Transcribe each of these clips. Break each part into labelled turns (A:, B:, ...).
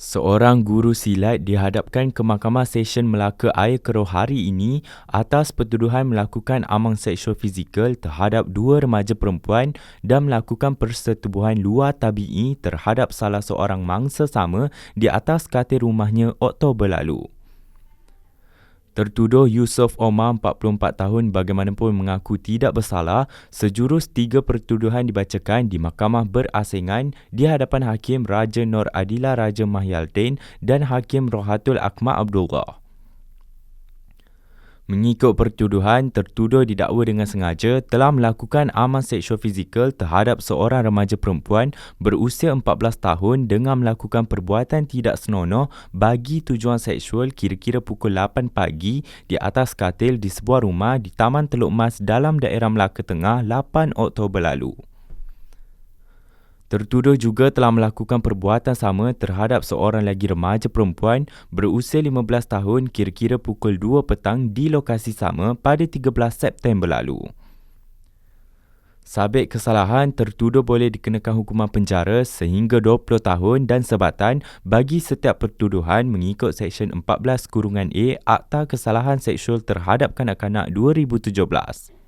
A: Seorang guru silat dihadapkan ke Mahkamah Session Melaka Air Keroh hari ini atas pertuduhan melakukan amang seksual fizikal terhadap dua remaja perempuan dan melakukan persetubuhan luar tabi'i terhadap salah seorang mangsa sama di atas katil rumahnya Oktober lalu. Tertuduh Yusof Omar 44 tahun bagaimanapun mengaku tidak bersalah sejurus tiga pertuduhan dibacakan di Mahkamah Berasingan di hadapan Hakim Raja Nur Adila Raja Mahyaldin dan Hakim Rohatul Akmal Abdullah. Mengikut pertuduhan, tertuduh didakwa dengan sengaja telah melakukan amal seksual fizikal terhadap seorang remaja perempuan berusia 14 tahun dengan melakukan perbuatan tidak senonoh bagi tujuan seksual kira-kira pukul 8 pagi di atas katil di sebuah rumah di Taman Teluk Mas dalam daerah Melaka Tengah 8 Oktober lalu. Tertuduh juga telah melakukan perbuatan sama terhadap seorang lagi remaja perempuan berusia 15 tahun kira-kira pukul 2 petang di lokasi sama pada 13 September lalu. Sabit kesalahan tertuduh boleh dikenakan hukuman penjara sehingga 20 tahun dan sebatan bagi setiap pertuduhan mengikut Seksyen 14 Kurungan A Akta Kesalahan Seksual Terhadap Kanak-Kanak 2017.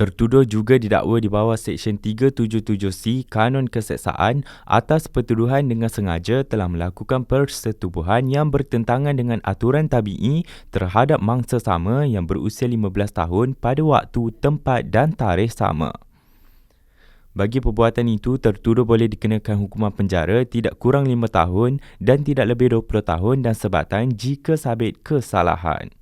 A: Tertuduh juga didakwa di bawah Seksyen 377C Kanun Keseksaan atas pertuduhan dengan sengaja telah melakukan persetubuhan yang bertentangan dengan aturan tabi'i terhadap mangsa sama yang berusia 15 tahun pada waktu, tempat dan tarikh sama. Bagi perbuatan itu, tertuduh boleh dikenakan hukuman penjara tidak kurang 5 tahun dan tidak lebih 20 tahun dan sebatan jika sabit kesalahan.